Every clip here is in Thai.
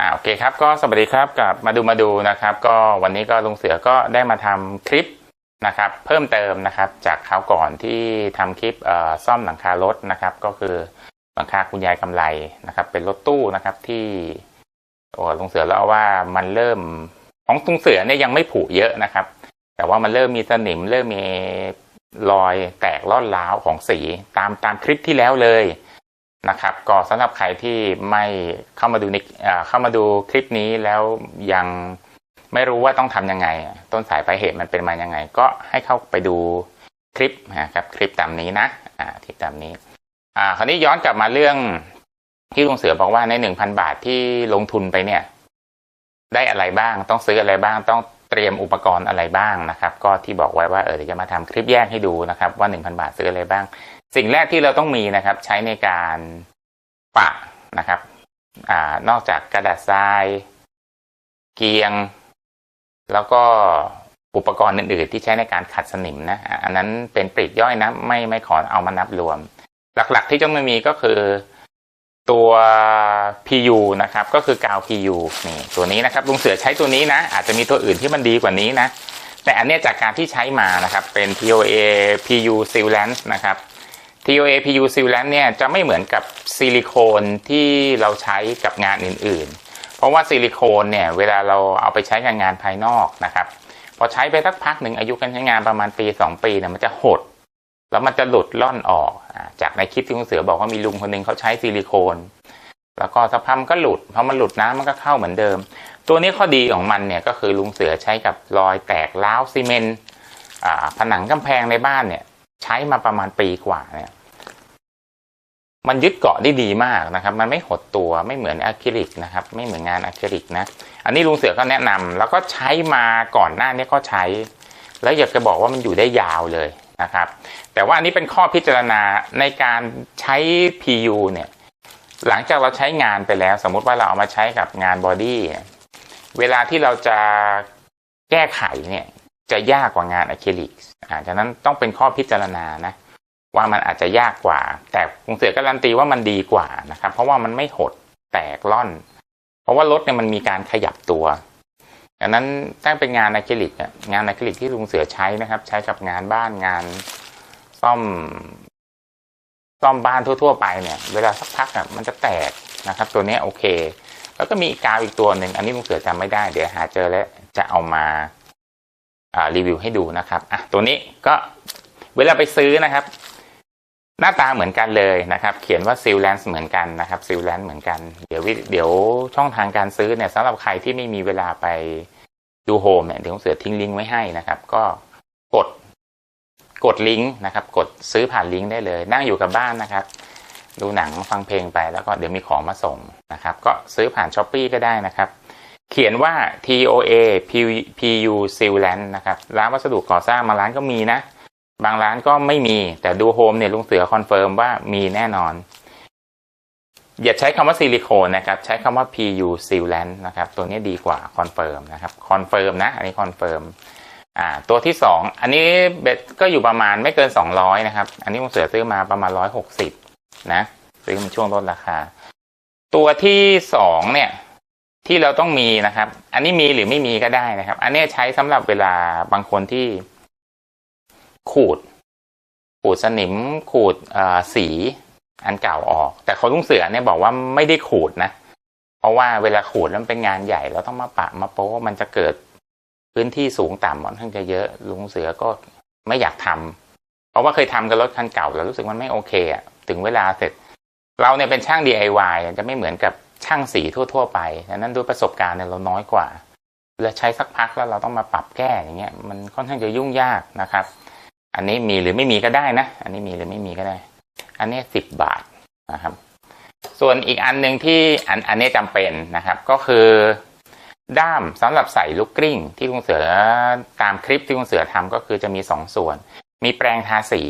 อ่าโอเคครับก็สวัสดีครับกับมาดูมาดูนะครับ ก็วันนี้ก็ลุงเสือก็ได้มาทำคลิปนะครับ เพิ่มเติมนะครับ จากคราวก่อนที่ทำคลิปซ่อมหลังคารถนะครับ ก็คือหลังคาคุณยายกำไรนะครับ เป็นรถตู้นะครับที่โอ้ลุงเสือเล่าว่ามันเริ่มของลุงเสือเนี่ยยังไม่ผุเยอะนะครับ แต่ว่ามันเริ่มมีสนิมเริ่มมีรอยแตกร่อนร้าวของสีตามตามคลิปที่แล้วเลย นะครับก็สำหรับใครที่ไม่เข้ามาดูในเอ่เข้ามาดูคลิปนี้แล้วยังไม่รู้ว่าต้องทำยังไง ต้นสายปลายเหตุมันเป็นมายังไง ก็ให้เข้าไปดูคลิปนะครับคลิปตามนี้นะอ่าคลิปตามนี้อ่าคราวนี้ย้อนกลับมาเรื่องที่ลุงเสือบอกว่าในหนึ่งพันบาทที่ลงทุนไปเนี่ย ได้อะไรบ้าง ต้องซื้ออะไรบ้าง ต้องเตรียมอุปกรณ์อะไรบ้างนะครับ ก็ที่บอกไว้ว่าเออจะมาทำคลิปแยกให้ดูนะครับ ว่าหนึ่งพันบาทซื้ออะไรบ้าง สิ่งแรกที่เราต้องมีนะครับ ใช้ในการปะนะครับอนอกจากกระดาษทราย เกียง แล้วก็อุปกรณ์อื่น ๆ ที่ใช้ในการขัดสนิมนะอันนั้นเป็นปลีกย่อยนะไม่ไม่ขอเอามานับรวม หลักๆที่ต้องมีก็คือตัว PU นะครับ ก็คือกาว PU นี่ตัวนี้นะครับลุงเสือใช้ตัวนี้นะ อาจจะมีตัวอื่นที่มันดีกว่านี้นะ แต่อันเนี้ยจากการที่ใช้มานะครับ เป็น TOA PU Sealant นะครับ TOA PU Sealant เนี่ยจะไม่เหมือนกับซิลิโคนที่เราใช้กับงานอื่นๆ เพราะว่าซิลิโคนเนี่ยเวลาเราเอาไปใช้กับงานภายนอกนะครับพอใช้ไปสักพักหนึ่งอายุการใช้งานประมาณปี 2 ปีเนี่ยมันจะหด แล้วมันจะหลุดล่อนออก จากในคลิปที่คุณเสือบอกว่ามีลุงคนหนึ่งเขาใช้ซิลิโคน แล้วก็สักพักมันก็หลุดพอมันหลุดน้ำมันก็เข้าเหมือนเดิม ตัวนี้ข้อดีของมันเนี่ยก็คือลุงเสือใช้กับรอยแตกร้าวซีเมนต์ผนังกำแพงในบ้านเนี่ย ใช้มาประมาณปีกว่าเนี่ยมันยึดเกาะได้ดีมากนะครับ มันไม่หดตัวไม่เหมือนอะคริลิกนะครับ ไม่เหมือนงานอะคริลิกนะ อันนี้ลุงเสือก็แนะนำแล้วก็ใช้มาก่อนหน้านี้ก็ใช้ แล้วอยากจะบอกว่ามันอยู่ได้ยาวเลยนะครับ แต่ว่าอันนี้เป็นข้อพิจารณาในการใช้ PU เนี่ย หลังจากเราใช้งานไปแล้ว สมมุติว่าเราเอามาใช้กับงานบอดี้ เวลาที่เราจะแก้ไขเนี่ย จะยากกว่างานอะคริลิกอ่าฉะนั้นต้องเป็นข้อพิจารณานะ ว่ามันอาจจะยากกว่า แต่ลุงเสือการันตีว่ามันดีกว่านะครับ เพราะว่ามันไม่หดแตกล่อน เพราะว่ารถเนี่ยมันมีการขยับตัวดังนั้นถ้าเป็นงานอะคริลิกเนี่ยงานอะคริลิกที่ลุงเสือใช้นะครับ ใช้กับงานบ้านงานซ่อมซ่อมบ้านทั่ว ๆ ไปเนี่ย เวลาสักพักอะมันจะแตกนะครับ ตัวนี้โอเค แล้วก็มีกาวอีกตัวหนึ่งอันนี้ลุงเสือจำไม่ได้ เดี๋ยวหาเจอแล้วจะเอามา รีวิวให้ดูนะครับอะตัวนี้ก็เวลาไปซื้อนะครับ หน้าตาเหมือนกันเลยนะครับ เขียนว่าซิลแลนซ์เหมือนกันนะครับซิลแลนซ์เหมือนกัน เดี๋ยววิเดี๋ยวช่องทางการซื้อเนี่ยสำหรับใครที่ไม่มีเวลาไปดูโฮมเนี่ยเดี๋ยวผมเสือทิ้งลิงก์ไว้ให้นะครับ ก็กดกดลิงก์นะครับ กดซื้อผ่านลิงก์ได้เลย นั่งอยู่กับบ้านนะครับ ดูหนังฟังเพลงไปแล้วก็เดี๋ยวมีของมาส่งนะครับ ก็ซื้อผ่านช้อปปีก็ได้นะครับ เขียนว่า TOA PU Sealant นะครับ ร้านวัสดุก่อสร้างบางร้านก็มีนะ บางร้านก็ไม่มี แต่ดูโฮมเนี่ยลุงเสือคอนเฟิร์มว่ามีแน่นอน อย่าใช้คำว่าซิลิโคนนะครับ ใช้คำว่า PU Sealant นะครับ ตัวนี้ดีกว่าคอนเฟิร์มนะครับ คอนเฟิร์มนะ อันนี้คอนเฟิร์มอ่า ตัวที่สอง อันนี้เบ็ดก็อยู่ประมาณไม่เกินสองร้อยนะครับ อันนี้ลุงเสือซื้อมาประมาณร้อยหกสิบนะ ซื้อมันช่วงลดราคา ตัวที่สองเนี่ย ที่เราต้องมีนะครับ อันนี้มีหรือไม่มีก็ได้นะครับ อันนี้ใช้สำหรับเวลาบางคนที่ขูด ขูดสนิม ขูดสีอันเก่าออก แต่เขาลุงเสือเนี่ยบอกว่าไม่ได้ขูดนะ เพราะว่าเวลาขูดแล้วมันเป็นงานใหญ่เราต้องมาปะมาโป๊ะมันจะเกิดพื้นที่สูงต่ำค่อนข้งจะเยอะลุงเสือก็ไม่อยากทำเพราะว่าเคยทำกับรถคันเก่าแล้วรู้สึกมันไม่โอเคอะถึงเวลาเสร็จ เราเนี่ยเป็นช่าง DIY จะไม่เหมือนกับ ช่างสีทั่ว ๆ ไปดังนั้นด้วยประสบการณ์เนี่ยเราน้อยกว่าเวลาใช้สักพักแล้วเราต้องมาปรับแก้อย่างเงี้ยมันค่อนข้างจะยุ่งยากนะครับ อันนี้มีหรือไม่มีก็ได้นะ อันนี้มีหรือไม่มีก็ได้ อันนี้สิบบาทนะครับ ส่วนอีกอันหนึ่งที่อันอันนี้จำเป็นนะครับ ก็คือด้ามสำหรับใส่ลูกกลิ้ง ที่ลุงเสือตามคลิปที่ลุงเสือทำก็คือจะมีสองส่วน มีแปรงทาสี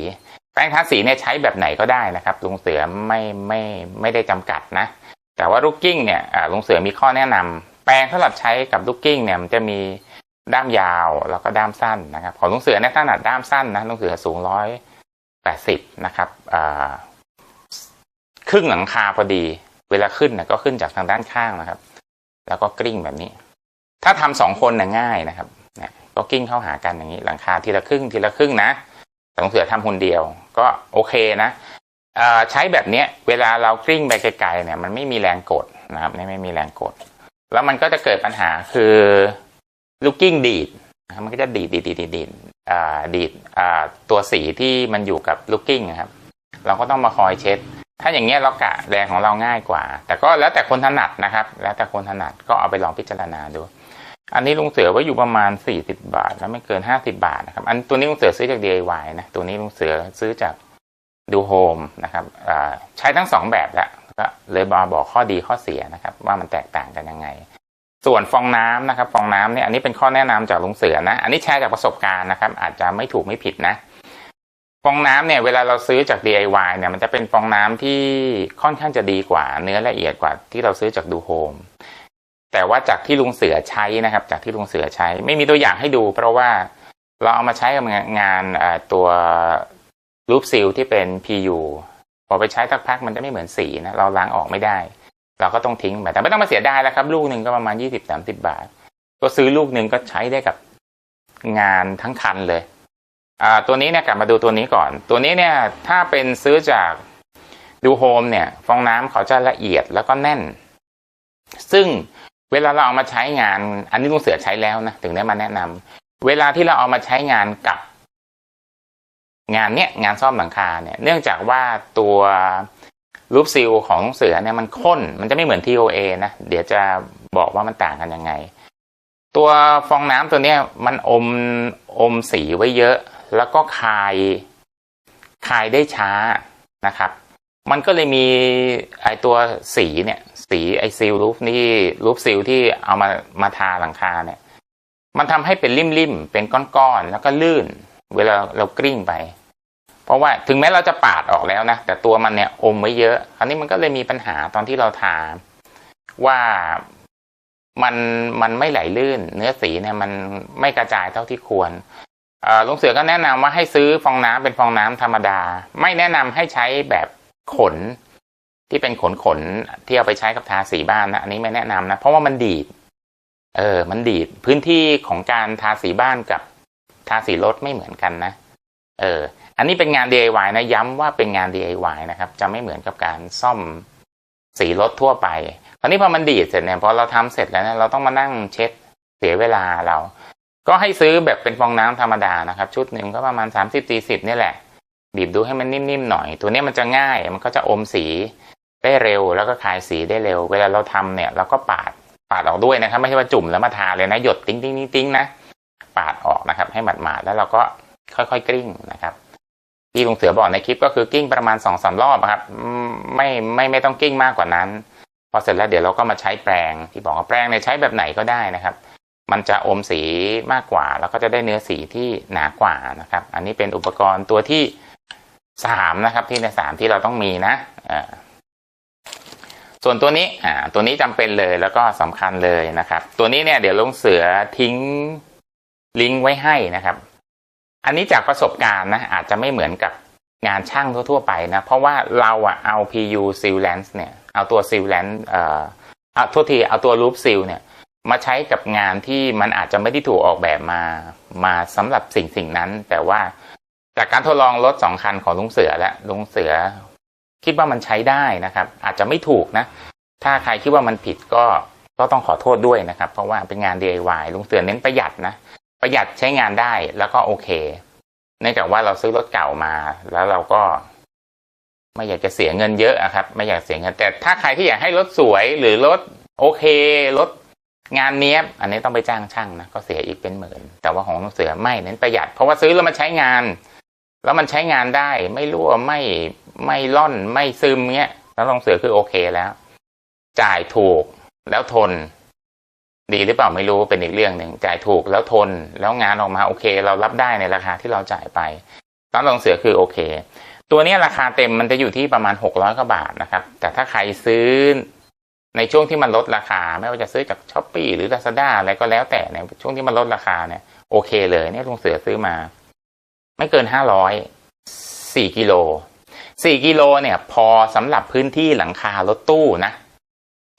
แปรงทาสีเนี่ยใช้แบบไหนก็ได้นะครับลุงเสือไม่ไม่ไม่ได้จำกัดนะ แต่ว่าลูกกิ้งเนี่ยลุงเสือมีข้อแนะนำแปรงสำหรับใช้กับลูกกิ้งเนี่ยมันจะมีด้ามยาวแล้วก็ด้ามสั้นนะครับ ของลุงเสือเนี่ยถนัดด้ามสั้นนะลุงเสือสูงร้อยแปดสิบนะครับครึ่งหลังคาพอดี เวลาขึ้นเนี่ยก็ขึ้นจากทางด้านข้างนะครับ แล้วก็กลิ้งแบบนี้ ถ้าทำสองคนน่ะง่ายนะครับเนี่ยก็กลิ้งเข้าหากันอย่างนี้ หลังคาทีละครึ่งทีละครึ่งนะสองเสือทำคนเดียว ก็โอเคนะ ใช้แบบเนี้ยเวลาเรากลิ้งไปไกลๆเนี่ยมันไม่มีแรงกดนะครับไม่ไม่มีแรงกด แล้วมันก็จะเกิดปัญหาคือลูกกิ้งดีดนะครับมันก็จะดีดดีดดีดดีดดีดดีดตัวสีที่มันอยู่กับลูกกิ้งครับ เราก็ต้องมาคอยเช็ด ถ้าอย่างเงี้ยเรากะแรงของเราง่ายกว่า แต่ก็แล้วแต่คนถนัดนะครับ แล้วแต่คนถนัดก็เอาไปลองพิจารณาดู อันนี้ลุงเสือว่าอยู่ประมาณ 40 บาท แล้วไม่เกิน 50 บาทนะครับ อันตัวนี้ลุงเสือซื้อจาก DIY นะ ตัวนี้ลุงเสือซื้อจาก ดูโฮมนะครับใช้ทั้งสองแบบแล้วก็เลยมาบอกข้อดีข้อเสียนะครับ ว่ามันแตกต่างกันยังไง ส่วนฟองน้ำนะครับ ฟองน้ำเนี่ยอันนี้เป็นข้อแนะนำจากลุงเสือนะ อันนี้แชร์จากประสบการณ์นะครับ อาจจะไม่ถูกไม่ผิดนะ ฟองน้ำเนี่ยเวลาเราซื้อจาก DIY เนี่ยมันจะเป็นฟองน้ำที่ค่อนข้างจะดีกว่า เนื้อละเอียดกว่าที่เราซื้อจากดูโฮมแต่ว่าจากที่ลุงเสือใช้นะครับ จากที่ลุงเสือใช้ ไม่มีตัวอย่างให้ดู เพราะว่าเราเอามาใช้กับงานตัว รูปซิลที่เป็น PU พอไปใช้สักพักมันจะไม่เหมือนสีนะเราล้างออกไม่ได้ เราก็ต้องทิ้งไปแต่ไม่ต้องมาเสียดายแล้วครับ ลูกหนึ่งก็ประมาณยี่สิบสามสิบบาท ก็ซื้อลูกหนึ่งก็ใช้ได้กับงานทั้งคันเลย อ่าตัวนี้เนี่ยกลับมาดูตัวนี้ก่อน ตัวนี้เนี่ยถ้าเป็นซื้อจากดูโฮมเนี่ย ฟองน้ำเขาจะละเอียดแล้วก็แน่น ซึ่งเวลาเราเอามาใช้งาน อันนี้ลุงเสือใช้แล้วนะถึงได้มาแนะนำเวลาที่เราเอามาใช้งานกับ งานเนี้ยงานซ่อมหลังคาเนี่ยเนื่องจากว่าตัวรูปซิลของเสือเนี่ยมันข้นมันจะไม่เหมือน TOA นะ เดี๋ยวจะบอกว่ามันต่างกันยังไง ตัวฟองน้ำตัวเนี้ยมันอมอมสีไว้เยอะ แล้วก็คายคายได้ช้านะครับ มันก็เลยมีไอตัวสีเนี่ย สีไอซิลรูฟนี่รูฟซิลที่เอามามาทาหลังคาเนี่ย มันทำให้เป็นริมๆเป็นก้อนๆแล้วก็ลื่น เวลาเรากลิ้งไป เพราะว่าถึงแม้เราจะปาดออกแล้วนะแต่ตัวมันเนี่ยอมไว้เยอะคราวนี้มันก็เลยมีปัญหาตอนที่เราทาว่ามันมันไม่ไหลลื่น เนื้อสีเนี่ยมันไม่กระจายเท่าที่ควรลุงเสือก็แนะนำว่าให้ซื้อฟองน้ำเป็นฟองน้ำธรรมดา ไม่แนะนำให้ใช้แบบขน ที่เป็นขนขนที่เอาไปใช้กับทาสีบ้านนะอันนี้ไม่แนะนำนะเพราะว่ามันดีด เออ มันดีดพื้นที่ของการทาสีบ้านกับ ทาสีรถไม่เหมือนกันนะ เออ อันนี้เป็นงาน DIY นะย้ำว่าเป็นงาน DIY นะครับ จะไม่เหมือนกับการซ่อมสีรถทั่วไปคราวนี้พอมันดีดเสร็จเนี่ยพอเราทำเสร็จแล้วเนี่ยเราต้องมานั่งเช็ดเสียเวลาเรา ก็ให้ซื้อแบบเป็นฟองน้ำธรรมดานะครับ ชุดหนึ่งก็ประมาณสามสิบสี่สิบนี่แหละ บีบดูให้มันนิ่มๆหน่อย ตัวนี้มันจะง่ายมันก็จะอมสีได้เร็วแล้วก็คลายสีได้เร็ว เวลาเราทำเนี่ยเราก็ปาดปาดออกด้วยนะครับ ไม่ใช่ว่าจุ่มแล้วมาทาเลยนะหยดติ้งติ้งติ้งติ้งนะ ปาดออกนะครับ ให้หมาดๆแล้วเราก็ค่อยๆกลิ้งนะครับที่ลุงเสือบอกในคลิปก็คือกิ้งประมาณสองสามรอบอะครับไม่ไม่ไม่ต้องกิ้งมากกว่านั้น พอเสร็จแล้วเดี๋ยวเราก็มาใช้แปรงที่บอกว่าแปรงเนี่ยใช้แบบไหนก็ได้นะครับ มันจะอมสีมากกว่า แล้วก็จะได้เนื้อสีที่หนากว่านะครับ อันนี้เป็นอุปกรณ์ตัวที่สามนะครับที่ในสามที่เราต้องมีนะอ่าส่วนตัวนี้อ่าตัวนี้จำเป็นเลยแล้วก็สำคัญเลยนะครับ ตัวนี้เนี่ยเดี๋ยวลุงเสือทิ้ง ลิงก์ไว้ให้นะครับ อันนี้จากประสบการณ์นะอาจจะไม่เหมือนกับงานช่างทั่ว ๆ ไปนะ เพราะว่าเราอะเอา PU Sealance เนี่ย เอาตัว Sealance เอ่อเอาโทษทีเอาตัว Loop Seal เนี่ย มาใช้กับงานที่มันอาจจะไม่ได้ถูกออกแบบมา มาสำหรับสิ่งสิ่งนั้น แต่ว่าจากการทดลองรถสองคันของลุงเสือและลุงเสือ คิดว่ามันใช้ได้นะครับ อาจจะไม่ถูกนะ ถ้าใครคิดว่ามันผิดก็ก็ต้องขอโทษด้วยนะครับ เพราะว่าเป็นงาน DIY ลุงเสือเน้นประหยัดนะ ประหยัดใช้งานได้แล้วก็โอเค เนื่องจากว่าเราซื้อรถเก่ามา แล้วเราก็ ไม่อยากจะเสียเงินเยอะอะครับ ไม่อยากเสียเงินแต่ถ้าใครที่อยากให้รถสวยหรือรถโอเครถงานเนี้ยบอันนี้ต้องไปจ้างช่างนะก็เสียอีกเป็นหมื่น แต่ว่าของลงเสือไม่เน้นประหยัด เพราะว่าซื้อแล้วมันใช้งาน แล้วมันใช้งานได้ ไม่รั่วไม่ไม่ล่อนไม่ซึมเงี้ยแล้วลุงเสือคือโอเคแล้ว จ่ายถูกแล้วทน ดีหรือเปล่าไม่รู้เป็นอีกเรื่องหนึ่งจ่ายถูกแล้วทนแล้วงานออกมาโอเค เรารับได้ในราคาที่เราจ่ายไปตอนลงเสือคือโอเค ตัวนี้ราคาเต็มมันจะอยู่ที่ประมาณหกร้อยกว่าบาทนะครับ แต่ถ้าใครซื้อในช่วงที่มันลดราคา ไม่ว่าจะซื้อจากช้อปปีหรือ Lazada อะไรก็แล้วแต่ในช่วงที่มันลดราคาเนี่ยโอเคเลยเนี่ยลงเสือซื้อมา ไม่เกินห้าร้อยสี่กิโลสี่กิโลเนี่ย พอสำหรับพื้นที่หลังคารถตู้นะ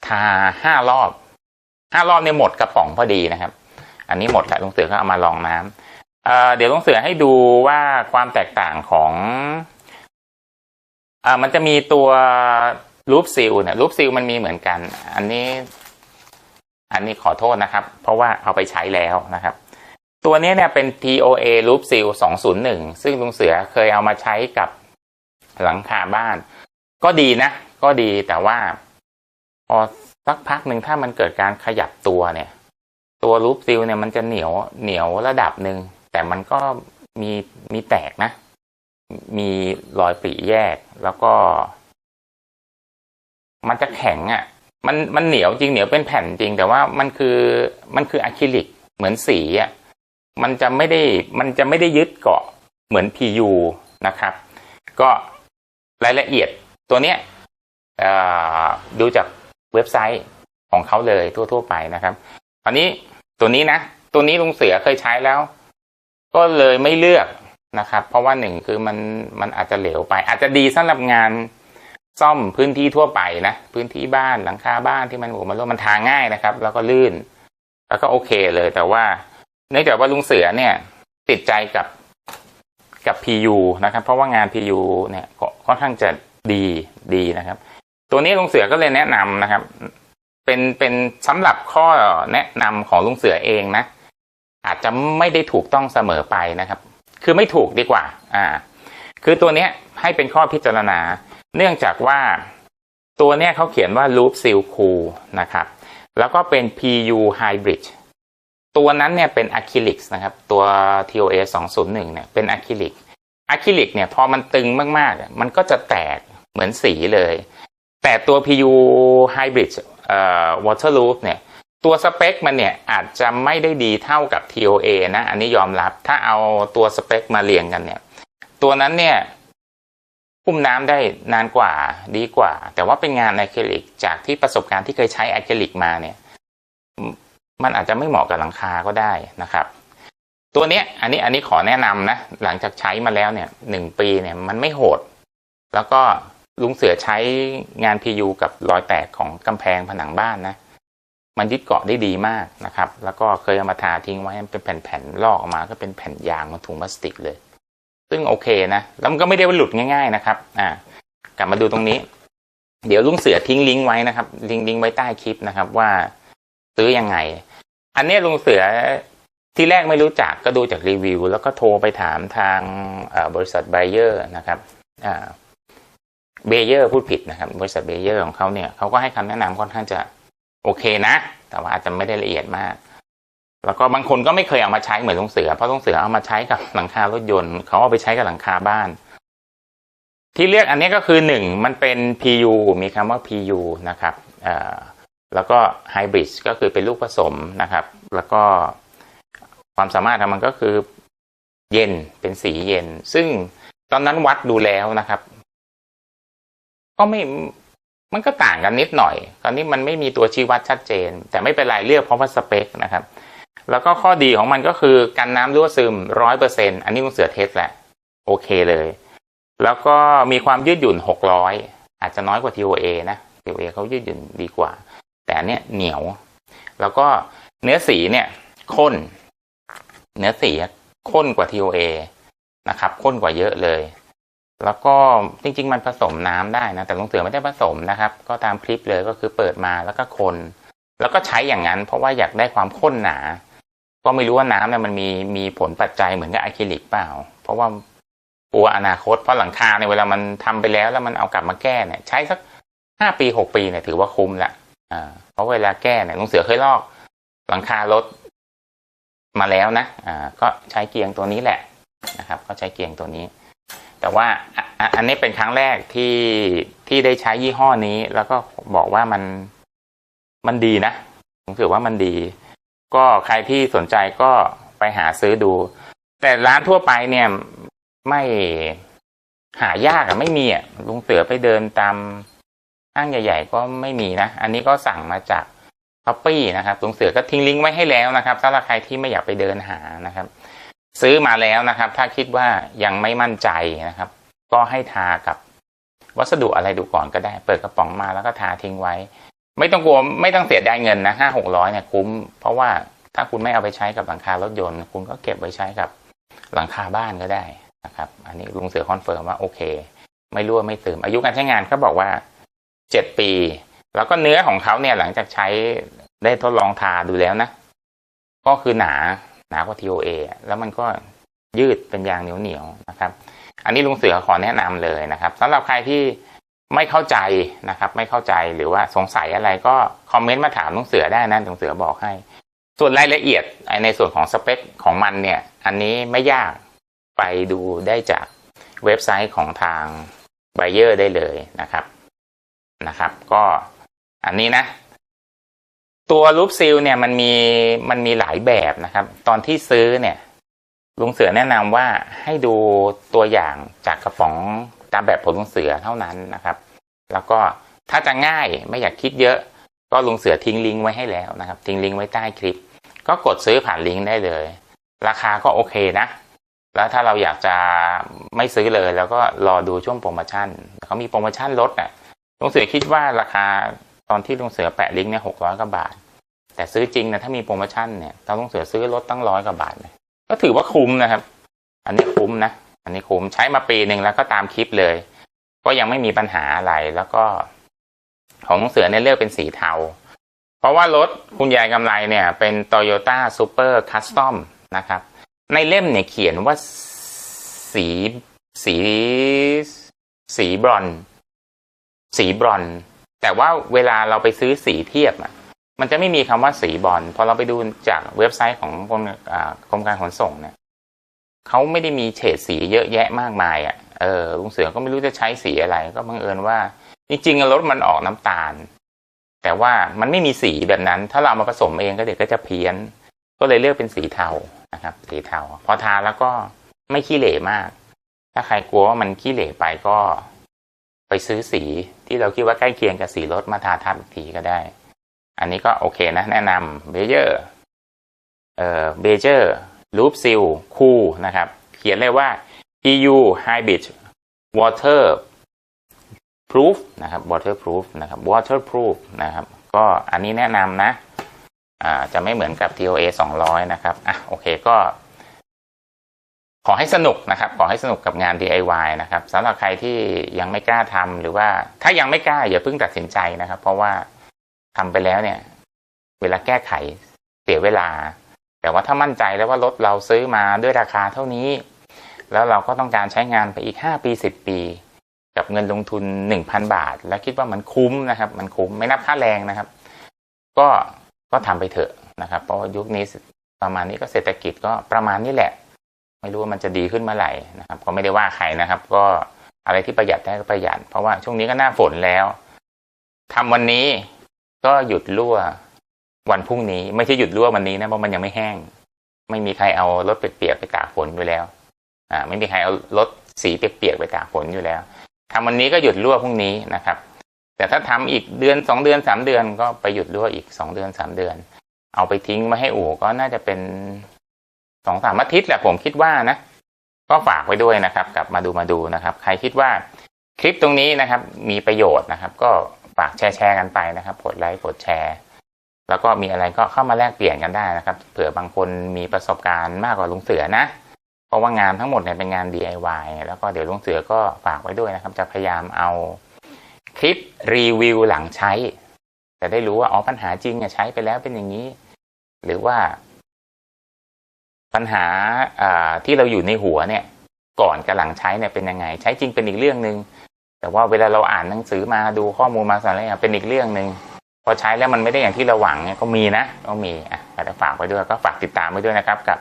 ทาห้ารอบ ห้ารอบเนี่ยหมดกระป๋องพอดีนะครับ อันนี้หมดแล้วลุงเสือก็เอามาลองน้ำเอ่อเดี๋ยวลุงเสือให้ดูว่าความแตกต่างของอ่ามันจะมีตัวรูปซิลเนี่ยรูปซิลมันมีเหมือนกัน อันนี้อันนี้ขอโทษนะครับ เพราะว่าเอาไปใช้แล้วนะครับ ตัวนี้เนี่ยเป็น TOA Loop Seal 201 ซึ่งลุงเสือเคยเอามาใช้กับหลังคาบ้าน ก็ดีนะ ก็ดีแต่ว่าพอ สักพักหนึ่งถ้ามันเกิดการขยับตัวเนี่ย ตัวรูปซิลเนี่ยมันจะเหนียวเหนียวระดับหนึ่งแต่มันก็มีมีแตกนะ มีรอยปริแยกแล้วก็ มันจะแข็งอะ่ะ มันมันเหนียวจริงเหนียวเป็นแผ่นจริง แต่ว่ามันคือมันคืออะคริลิกเหมือนสีอะ่ะมันจะไม่ได้มันจะไม่ได้ยึดเกาะเหมือน PU นะครับ ก็รายละเอียดตัวเนี้ยดูจาก เว็บไซต์ของเขาเลยทั่ว ๆ ไปนะครับอันนี้ตัวนี้นะตัวนี้ลุงเสือเคยใช้แล้ว ก็เลยไม่เลือกนะครับ เพราะว่าหนึ่งคือมันมันอาจจะเหลวไป อาจจะดีสำหรับงานซ่อมพื้นที่ทั่วไปนะพื้นที่บ้านหลังคาบ้านที่มันโอ้มันมันทางง่ายนะครับ แล้วก็ลื่น แล้วก็โอเคเลย แต่ว่าเนื่องจากว่าลุงเสือเนี่ย ติดใจกับกับ PU นะครับ เพราะว่างาน PU เนี่ยก็ค่อนข้างจะดีดีนะครับ ตัวนี้ลุงเสือก็เลยแนะนำนะครับ เป็นเป็นสำหรับข้อแนะนำของลุงเสือเองนะ อาจจะไม่ได้ถูกต้องเสมอไปนะครับ คือไม่ถูกดีกว่า อ่า คือตัวเนี้ยให้เป็นข้อพิจารณา เนื่องจากว่าตัวเนี้ยเขาเขียนว่า Loop Seal Cool นะครับ แล้วก็เป็น PU Hybrid ตัวนั้นเนี่ยเป็นอะคริลิกนะครับ ตัว TOA 201เนี่ยเป็นอะคริลิกอะคริลิกเนี่ยพอมันตึงมากๆ มันก็จะแตกเหมือนสีเลย แต่ตัว PU Hybrid เอ่อ Waterproof เนี่ย ตัวสเปคมันเนี่ยอาจจะไม่ได้ดีเท่ากับ TOA นะ อันนี้ยอมรับ ถ้าเอาตัวสเปคมาเรียงกันเนี่ย ตัวนั้นเนี่ยพุ่มน้ำได้นานกว่าดีกว่า แต่ว่าเป็นงานอะคริลิกจากที่ประสบการณ์ที่เคยใช้อะคริลิกมาเนี่ย มันอาจจะไม่เหมาะกับหลังคาก็ได้นะครับ ตัวเนี้ย อันนี้อันนี้ขอแนะนำนะ หลังจากใช้มาแล้วเนี่ยหนึ่งปีเนี่ย มันไม่โหด แล้วก็ ลุงเสือใช้งาน PU กับรอยแตกของกำแพงผนังบ้านนะ มันยึดเกาะได้ดีมากนะครับ แล้วก็เคยเอามาทาทิ้งไว้เป็นแผ่นๆลอกออกมาก็เป็นแผ่นยางมาถุงพลาสติกเลย ซึ่งโอเคนะ แล้วมันก็ไม่ได้ว่าหลุดง่ายๆนะครับ อ่ากลับมาดูตรงนี้ เดี๋ยวลุงเสือทิ้งลิงก์ไว้นะครับ ลิงก์ลิงก์ไว้ใต้คลิปนะครับว่าซื้อยังไง อันนี้ลุงเสือที่แรกไม่รู้จักก็ดูจากรีวิว แล้วก็โทรไปถามทางบริษัทไบเออร์นะครับ อ่า เบเยอร์พูดผิดนะครับ บริษัทเบเยอร์ของเขาเนี่ยเขาก็ให้คำแนะนำค่อนข้างจะโอเคนะ แต่ว่าอาจจะไม่ได้ละเอียดมาก แล้วก็บางคนก็ไม่เคยเอามาใช้เหมือนลุงเสือ เพราะลุงเสือเอามาใช้กับหลังคารถยนต์เขาเอาไปใช้กับหลังคาบ้าน ที่เรียกอันนี้ก็คือหนึ่งมันเป็น PU มีคำว่า PU นะครับแล้วก็ไฮบริดก็คือเป็นลูกผสมนะครับ แล้วก็ความสามารถของมันก็คือเย็นเป็นสีเย็น ซึ่งตอนนั้นวัดดูแล้วนะครับ ก็ไม่มันก็ต่างกันนิดหน่อยตอนนี้มันไม่มีตัวชี้วัดชัดเจน แต่ไม่เป็นไรเรียกเพราะว่าสเปคนะครับ แล้วก็ข้อดีของมันก็คือกันน้ำรั่วซึมร้อยเปอร์เซ็นอันนี้ลุงเสือเทสแหละ โอเคเลย แล้วก็มีความยืดหยุ่นหกร้อยอาจจะน้อยกว่า TOA นะ TOA เขายืดหยุ่นดีกว่า แต่เนี้ยเหนียว แล้วก็เนื้อสีเนี่ยข้น เนื้อสีข้นกว่า TOA นะครับข้นกว่าเยอะเลย แล้วก็จริง ๆ มันผสมน้ำได้นะ แต่ลุงเสือไม่ได้ผสมนะครับ ก็ตามคลิปเลยก็คือเปิดมาแล้วก็คน แล้วก็ใช้อย่างนั้น เพราะว่าอยากได้ความข้นหนา ก็ไม่รู้ว่าน้ำเนี่ยมันมีมีผลปัจจัยเหมือนกับอะคริลิกเปล่า เพราะว่ากลัวอนาคตเพราะหลังคาเนี่ยเวลามันทำไปแล้วแล้วมันเอากลับมาแก้เนี่ย ใช้สักห้าปีหกปีเนี่ยถือว่าคุ้มละอ่าเพราะเวลาแก้เนี่ยลุงเสือเคยลอก หลังคารถมาแล้วนะอ่าก็ใช้เกียงตัวนี้แหละนะครับ ก็ใช้เกียงตัวนี้ แต่ว่าอันนี้เป็นครั้งแรกที่ที่ได้ใช้ยี่ห้อนี้ แล้วก็บอกว่ามันมันดีนะ ผมถือว่ามันดี ก็ใครที่สนใจก็ไปหาซื้อดู แต่ร้านทั่วไปเนี่ยไม่หายากอะไม่มีอะลุงเสือไปเดินตามห้างใหญ่ ๆ ก็ไม่มีนะ อันนี้ก็สั่งมาจากช้อปปี้นะครับลุงเสือก็ทิ้งลิงก์ไว้ให้แล้วนะครับสำหรับใครที่ไม่อยากไปเดินหานะครับ ซื้อมาแล้วนะครับ ถ้าคิดว่ายังไม่มั่นใจนะครับ ก็ให้ทากับวัสดุอะไรดูก่อนก็ได้ เปิดกระป๋องมาแล้วก็ทาทิ้งไว้ ไม่ต้องกลัวไม่ต้องเสียดายเงินนะห้าหกร้อยเนี่ยคุ้ม เพราะว่าถ้าคุณไม่เอาไปใช้กับหลังคารถยนต์ คุณก็เก็บไว้ใช้กับหลังคาบ้านก็ได้นะครับ อันนี้ลุงเสือคอนเฟิร์มว่าโอเค ไม่รั่วไม่ซึมอายุการใช้งานเขาบอกว่าเจ็ดปี แล้วก็เนื้อของเขาเนี่ยหลังจากใช้ได้ทดลองทาดูแล้วนะ ก็คือหนา หนากว่า TOA แล้วมันก็ยืดเป็นยางเหนียวเหนียวๆนะครับ อันนี้ลุงเสือขอแนะนำเลยนะครับสำหรับใครที่ไม่เข้าใจนะครับ ไม่เข้าใจหรือว่าสงสัยอะไรก็คอมเมนต์มาถามลุงเสือได้นะลุงเสือบอกให้ ส่วนรายละเอียดในส่วนของสเปคของมันเนี่ย อันนี้ไม่ยากไปดูได้จากเว็บไซต์ของทาง b บเ y อร์ได้เลยนะครับนะครับ ก็อันนี้นะ ตัวรูปซิลเนี่ยมันมีมันมีหลายแบบนะครับ ตอนที่ซื้อเนี่ยลุงเสือแนะนำว่าให้ดูตัวอย่างจากกระป๋องตามแบบผลลุงเสือเท่านั้นนะครับ แล้วก็ถ้าจะง่ายไม่อยากคิดเยอะ ก็ลุงเสือทิ้งลิงก์ไว้ให้แล้วนะครับ ทิ้งลิงก์ไว้ใต้คลิป ก็กดซื้อผ่านลิงก์ได้เลย ราคาก็โอเคนะ แล้วถ้าเราอยากจะไม่ซื้อเลย แล้วก็รอดูช่วงโปรโมชั่นเขามีโปรโมชั่นลดอะลุงเสือคิดว่าราคา ตอนที่ลุงเสือแปะลิงก์เนี่ยหกร้อยกว่าบาท แต่ซื้อจริงนะถ้ามีโปรโมชั่นเนี่ยตอนลุงเสือซื้อลดตั้งร้อยกว่าบาทเลยก็ถือว่าคุ้มนะครับ อันนี้คุ้มนะ อันนี้คุ้มใช้มาปีหนึ่งแล้วก็ตามคลิปเลย ก็ยังไม่มีปัญหาอะไรแล้วก็ ของลุงเสือเนี่ยเลือกเป็นสีเทา เพราะว่ารถคุณยายกำไรเนี่ย เป็น Toyota Super Custom นะครับ ในเล่มเนี่ยเขียนว่าสีสีสีบรอน สีบรอน แต่ว่าเวลาเราไปซื้อสีเทียบอะมันจะไม่มีคำว่าสีบอลพอเราไปดูจากเว็บไซต์ของกรมกรมการขนส่งเนี่ยเขาไม่ได้มีเฉดสีเยอะแยะมากมายอะเออลุงเสือก็ไม่รู้จะใช้สีอะไร ก็บังเอิญว่าจริงๆรถมันออกน้ำตาล แต่ว่ามันไม่มีสีแบบนั้น ถ้าเราเอามาผสมเองก็เดี๋ยวก็จะเพี้ยน ก็เลยเลือกเป็นสีเทานะครับ สีเทา พอทาแล้วก็ไม่ขี้เหร่มาก ถ้าใครกลัวว่ามันขี้เหร่ไปก็ ไปซื้อสีที่เราคิดว่าใกล้เคียงกับสีรถมาทาทับอีกทีก็ได้ อันนี้ก็โอเคนะ แนะนำเบเยอร์เอ่อเบเจอร์ลูปซิลคูนะครับ เขียนเลยว่า EU Hybrid Water Proof นะครับ Waterproof นะครับ Waterproof นะครับ ก็อันนี้แนะนำนะ อ่า จะไม่เหมือนกับ TOA 200 นะครับ อะ โอเคก็ ขอให้สนุกนะครับ ขอให้สนุกกับงาน DIY นะครับสำหรับใครที่ยังไม่กล้าทำหรือว่าถ้ายังไม่กล้าอย่าเพิ่งตัดสินใจนะครับ เพราะว่าทำไปแล้วเนี่ย เวลาแก้ไขเสียเวลา แต่ว่าถ้ามั่นใจแล้วว่ารถเราซื้อมาด้วยราคาเท่านี้ แล้วเราก็ต้องการใช้งานไปอีก 5 ปี 10 ปี กับเงินลงทุน 1,000 บาท แล้วคิดว่ามันคุ้มนะครับ มันคุ้มไม่นับค่าแรงนะครับ ก็ก็ทำไปเถอะนะครับ เพราะยุคนี้ประมาณนี้ก็เศรษฐกิจก็ประมาณนี้แหละ ไม่รู้ว่ามันจะดีขึ้นเมื่อไหร่นะครับ ก็ไม่ได้ว่าใครนะครับ ก็อะไรที่ประหยัดได้ก็ประหยัด เพราะว่าช่วงนี้ก็หน้าฝนแล้วทำวันนี้ก็หยุดรั่ววันพรุ่งนี้ ไม่ใช่หยุดรั่ววันนี้นะเพราะมันยังไม่แห้ง ไม่มีใครเอารถเปียกๆไปตากฝนอยู่แล้ว อ่า ไม่มีใครเอารถสีเปียกๆไปตากฝนอยู่แล้วทำวันนี้ก็หยุดรั่วพรุ่งนี้นะครับ แต่ถ้าทำอีกเดือนสองเดือนสามเดือน ก็ไปหยุดรั่วอีกสองเดือนสามเดือน เอาไปทิ้งไว้ให้อู่ก็น่าจะเป็น สองสามอาทิตย์แหละผมคิดว่านะก็ฝากไว้ด้วยนะครับ กลับมาดูมาดูนะครับ ใครคิดว่าคลิปตรงนี้นะครับ มีประโยชน์นะครับ ก็ฝากแชร์แชร์กันไปนะครับกดไลค์กดแชร์ แล้วก็มีอะไรก็เข้ามาแลกเปลี่ยนกันได้นะครับเผื่อบางคนมีประสบการณ์มากกว่าลุงเสือนะเพราะว่างานทั้งหมดเนี่ยเป็นงาน DIY แล้วก็เดี๋ยวลุงเสือก็ฝากไว้ด้วยนะครับ จะพยายามเอาคลิปรีวิวหลังใช้จะได้รู้ว่าอ๋อปัญหาจริงเนี่ยใช้ไปแล้วเป็นอย่างนี้ หรือว่า ปัญหาที่เราอยู่ในหัวเนี่ย ก่อนกับหลังใช้เนี่ยเป็นยังไง ใช้จริงเป็นอีกเรื่องหนึ่งแต่ว่าเวลาเราอ่านหนังสือมาดูข้อมูลมาสารเนี่ยเป็นอีกเรื่องหนึ่งพอใช้แล้วมันไม่ได้อย่างที่เราหวังเนี่ยก็มีนะก็มีอะก็จะฝากไว้ด้วยก็ฝากติดตามไว้ด้วยนะครับกับ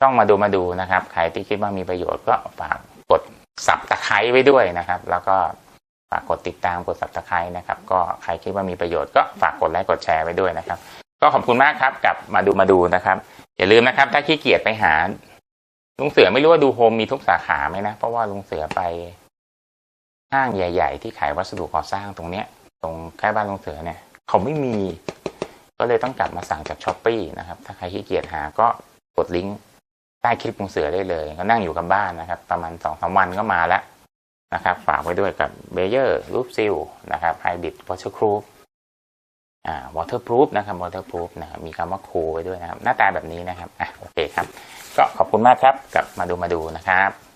ช่องมาดูมาดูนะครับ ใครที่คิดว่ามีประโยชน์ก็ฝากกดสับตะไคร้ไว้ด้วยนะครับ แล้วก็ฝากกดติดตามกดสับตะไคร้นะครับ ก็ใครคิดว่ามีประโยชน์ก็ฝากกดไลค์กดแชร์ไว้ด้วยนะครับ ก็ขอบคุณมากครับกับมาดูมาดูนะครับ อย่าลืมนะครับ ถ้าขี้เกียจไปหาลุงเสือไม่รู้ว่าดูโฮมมีทุกสาขาไหมนะ เพราะว่าลุงเสือไปห้างใหญ่ ๆ ที่ขายวัสดุก่อสร้างตรงเนี้ย ตรงใกล้บ้านลุงเสือเนี่ย เขาไม่มี ก็เลยต้องกลับมาสั่งจากช้อปปีนะครับ ถ้าใครขี้เกียจหาก็กดลิงก์ใต้คลิปลุงเสือได้เลย ก็นั่งอยู่กับบ้านนะครับ ประมาณสองสามวันก็มาแล้วนะครับ ฝากไว้ด้วยกับเบเยอร์รูปซิลนะครับไฮบิดวอชครู waterproof นะครับ waterproof นะครับมีคำว่า cool ไว้ด้วยนะครับ หน้าตาแบบนี้นะครับอะโอเคครับ ก็ขอบคุณมากครับ กลับมาดูมาดูนะครับ